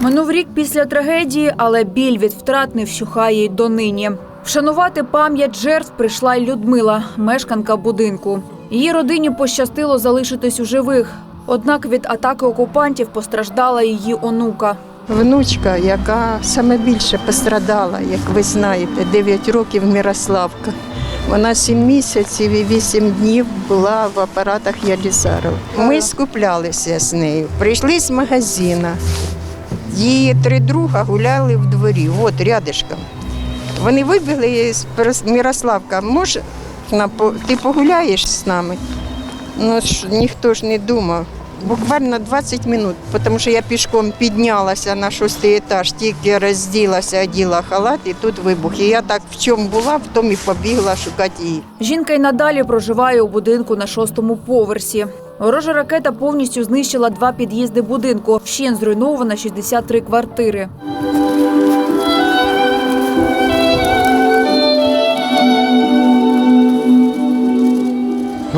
Минув рік після трагедії, але біль від втрат не вщухає й донині. Вшанувати пам'ять жертв прийшла й Людмила, мешканка будинку. Її родині пощастило залишитись у живих. Однак від атаки окупантів постраждала її онука. Внучка, яка саме більше пострадала, як ви знаєте, 9 років Мирославка. Вона 7 місяців і 8 днів була в апаратах Ялізарова. Ми скуплялися з нею. Прийшли з магазина. Її три друга гуляли в дворі, от рядишком. Вони вибігли з Мирославка, може, ти погуляєш з нами? Ну ж ніхто ж не думав. Буквально 20 минут, тому що я пішком піднялася на шостий етаж, тільки розділася, оділа халат, і тут вибух. І я так в чому була, в тому і побігла шукати її. Жінка й надалі проживає у будинку на шостому поверсі. Ворожа ракета повністю знищила два під'їзди будинку. Вщен зруйновано 63 квартири.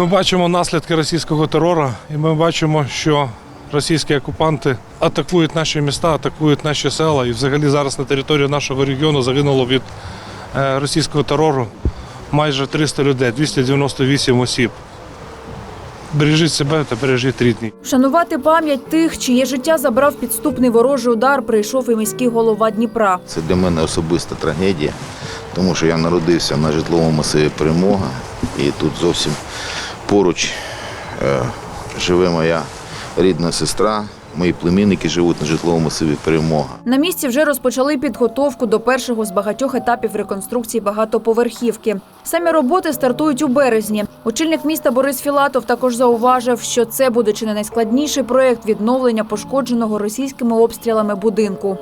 Ми бачимо наслідки російського терору, і ми бачимо, що російські окупанти атакують наші міста, атакують наші села. І взагалі зараз на території нашого регіону загинуло від е, російського терору майже 300 людей, 298 осіб. Бережіть себе та бережіть рідні. Вшанувати пам'ять тих, чиє життя забрав підступний ворожий удар, прийшов і міський голова Дніпра. Це для мене особиста трагедія, тому що я народився на житловому масиві Перемога, і тут зовсім поруч е, живе моя рідна сестра. Мої племінники живуть на житловому масиві Перемога. На місці вже розпочали підготовку до першого з багатьох етапів реконструкції багатоповерхівки. Самі роботи стартують у березні. Очільник міста Борис Філатов також зауважив, що це буде чи не найскладніший проєкт відновлення пошкодженого російськими обстрілами будинку.